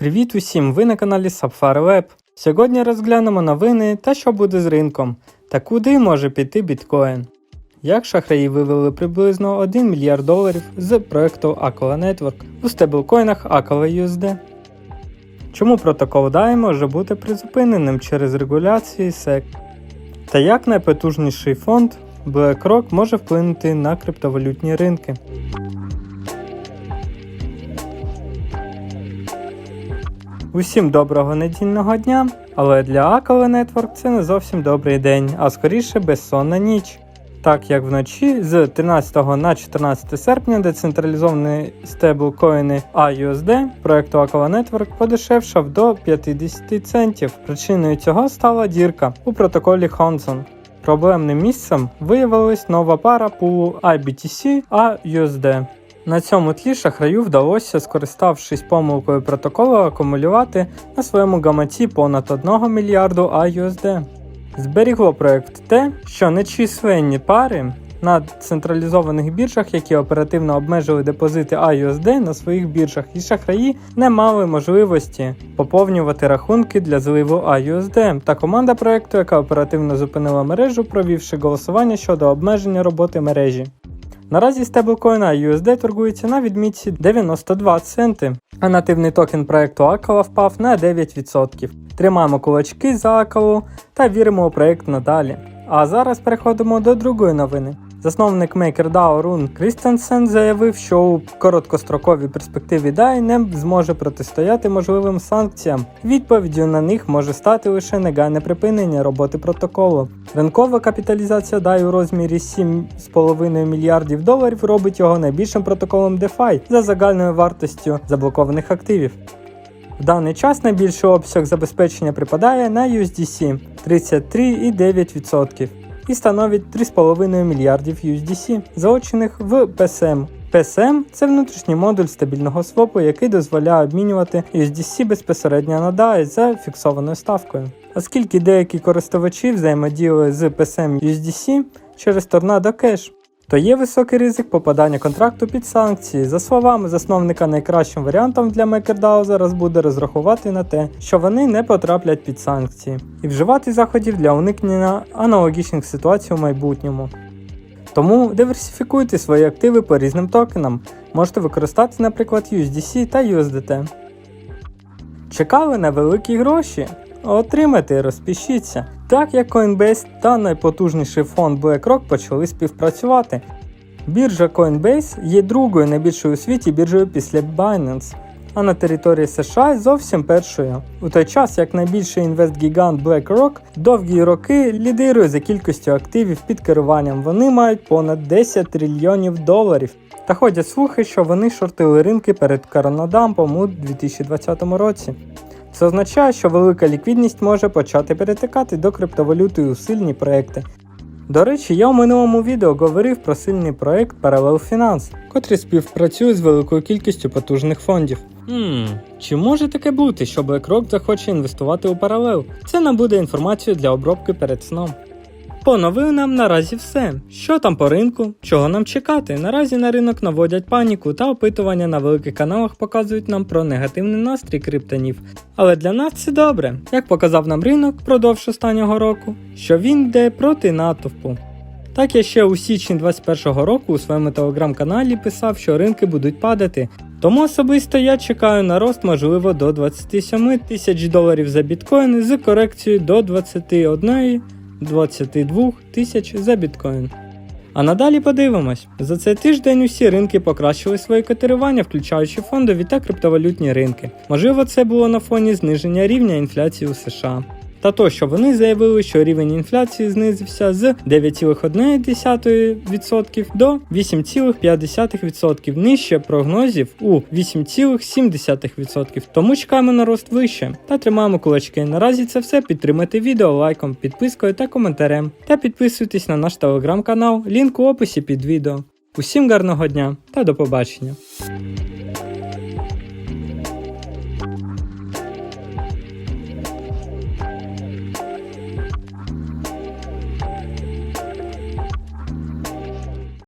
Привіт усім! Ви на каналі Sapphire Web. Сьогодні розглянемо новини та що буде з ринком та куди може піти біткоін. Як шахраї вивели приблизно 1 мільярд доларів з проекту Aquila Network у стеблкоїнах Aquila USD. Чому протокол DAI може бути призупиненим через регуляції SEC? Та як найпотужніший фонд BlackRock може вплинути на криптовалютні ринки? Усім доброго недільного дня, але для Акала Network це не зовсім добрий день, а скоріше безсонна ніч. Так як вночі з 13 на 14 серпня децентралізовані стеблкоїни AUSD проекту Aquila Network подешевшав до 50 центів. Причиною цього стала дірка у протоколі Хонсон. Проблемним місцем виявилась нова пара пулу IBTC AUSD. На цьому тлі шахраю вдалося, скориставшись помилкою протоколу, акумулювати на своєму гаманці понад 1 мільярду AUSD. Зберігло проект те, що нечисленні пари на централізованих біржах, які оперативно обмежили депозити AUSD на своїх біржах, і шахраї не мали можливості поповнювати рахунки для зливу AUSD. Та команда проекту, яка оперативно зупинила мережу, провівши голосування щодо обмеження роботи мережі. Наразі стеблкоїна USD торгується на відмітці 92 центи, а нативний токен проекту Акала впав на 9%. Тримаємо кулачки за Акалу та віримо у проект надалі. А зараз переходимо до другої новини. Засновник MakerDAO Рун Крістенсен заявив, що у короткостроковій перспективі DAI не зможе протистояти можливим санкціям. Відповіддю на них може стати лише негайне припинення роботи протоколу. Ринкова капіталізація DAI у розмірі 7,5 мільярдів доларів робить його найбільшим протоколом DeFi за загальною вартостю заблокованих активів. В даний час найбільший обсяг забезпечення припадає на USDC 33,9% і становить 3,5 мільярдів USDC, залучених в PSM. PSM – це внутрішній модуль стабільного свопу, який дозволяє обмінювати USDC безпосередньо на DAI за фіксованою ставкою. Оскільки деякі користувачі взаємодіяли з PSM USDC через Tornado Cash, то є високий ризик попадання контракту під санкції. За словами засновника, найкращим варіантом для MakerDAO зараз буде розрахувати на те, що вони не потраплять під санкції, і вживати заходів для уникнення аналогічних ситуацій у майбутньому. Тому диверсифікуйте свої активи по різним токенам. Можете використати, наприклад, USDC та USDT. Чекали на великі гроші? Отримайте і розпишіться. Так як Coinbase та найпотужніший фонд BlackRock почали співпрацювати. Біржа Coinbase є другою найбільшою у світі біржею після Binance, а на території США зовсім першою. У той час як найбільший інвестгігант BlackRock довгі роки лідирує за кількістю активів під керуванням. Вони мають понад 10 трильйонів доларів. Та ходять слухи, що вони шортили ринки перед коронадампом у 2020 році. Це означає, що велика ліквідність може почати перетикати до криптовалюти у сильні проекти. До речі, я у минулому відео говорив про сильний проект Parallel Finance, котрий співпрацює з великою кількістю потужних фондів. Хм, чи може таке бути, що BlackRock захоче інвестувати у паралел? Це набуде інформацію для обробки перед сном. По новинам наразі все. Що там по ринку? Чого нам чекати? Наразі на ринок наводять паніку та опитування на великих каналах показують нам про негативний настрій криптонів. Але для нас це добре, як показав нам ринок впродовж останнього року, що він йде проти натовпу. Так я ще у січні 2021 року у своєму телеграм-каналі писав, що ринки будуть падати. Тому особисто я чекаю на рост можливо до 27 тисяч доларів за біткоін з корекцією до 21 22 тисяч за біткоін. А надалі подивимось, за цей тиждень усі ринки покращили свої котирування, включаючи фондові та криптовалютні ринки. Можливо, це було на фоні зниження рівня інфляції у США та то, що вони заявили, що рівень інфляції знизився з 9,1% до 8,5% нижче прогнозів у 8,7%. Тому чекаємо на рост вище та тримаємо кулачки. Наразі це все підтримайте відео лайком, підпискою та коментарем. Та підписуйтесь на наш телеграм-канал, лінк у описі під відео. Усім гарного дня та до побачення!